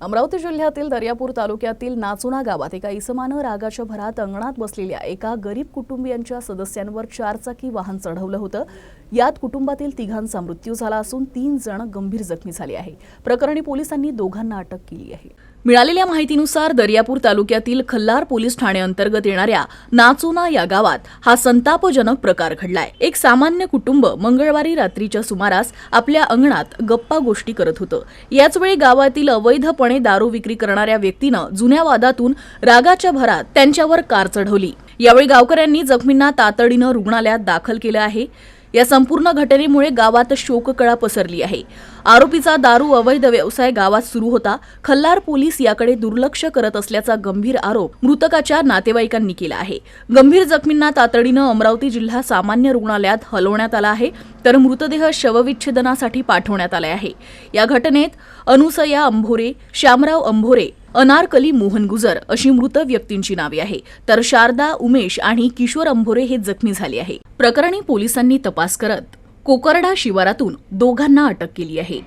अमरावती जिल्ह्यातील दर्यापूर तालुक्यातील नाचुणा गावात एका इसमानं रागाच्या भरात अंगणात बसलेल्या एका गरीब कुटुंबियांच्या सदस्यांवर चारचाकी वाहन चढवलं होतं. यात कुटुंबातील तिघांचा मृत्यू झाला असून तीन जण गंभीर जखमी झाले आहे प्रकरणी पोलिसांनी दोघांना अटक केली आहे. मिळालेल्या माहितीनुसार दर्यापूर तालुक्यातील खल्लार पोलीस ठाण्याअंतर्गत येणाऱ्या नाचुना या गावात हा संतापजनक प्रकार घडलाय. एक सामान्य कुटुंब मंगळवारी रात्रीच्या सुमारास आपल्या अंगणात गप्पा गोष्टी करत होतं. याचवेळी गावातील अवैधपणे दारू विक्री करणाऱ्या व्यक्तीनं जुन्या वादातून रागाच्या भरात त्यांच्यावर कार चढवली. यावेळी गावकऱ्यांनी जखमींना तातडीनं रुग्णालयात दाखल केलं आहे. या संपूर्ण घटनेमुळे गावात शोककळा पसरली आहे. आरोपीचा दारू अवैध व्यवसाय गावात सुरू होता. खल्लार पोलीस याकडे दुर्लक्ष करत असल्याचा गंभीर आरोप मृतकाच्या नातेवाईकांनी केला आहे. गंभीर जखमींना तातडीनं अमरावती जिल्हा सामान्य रुग्णालयात हलवण्यात आला आहे. तर मृतदेह शवविच्छेदनासाठी पाठवण्यात आले आहे. या घटनेत अनुसया अंभोरे श्यामराव अंभोरे अनारकली मोहन गुजर अशी मृत व्यक्तींची नावे आहे तर शारदा उमेश आणि किशोर अंभोरे हे जखमी झाले आहे प्रकरणी पोलिसांनी तपास करत कोकरडा शिवारातून दोघांना अटक केली आहे.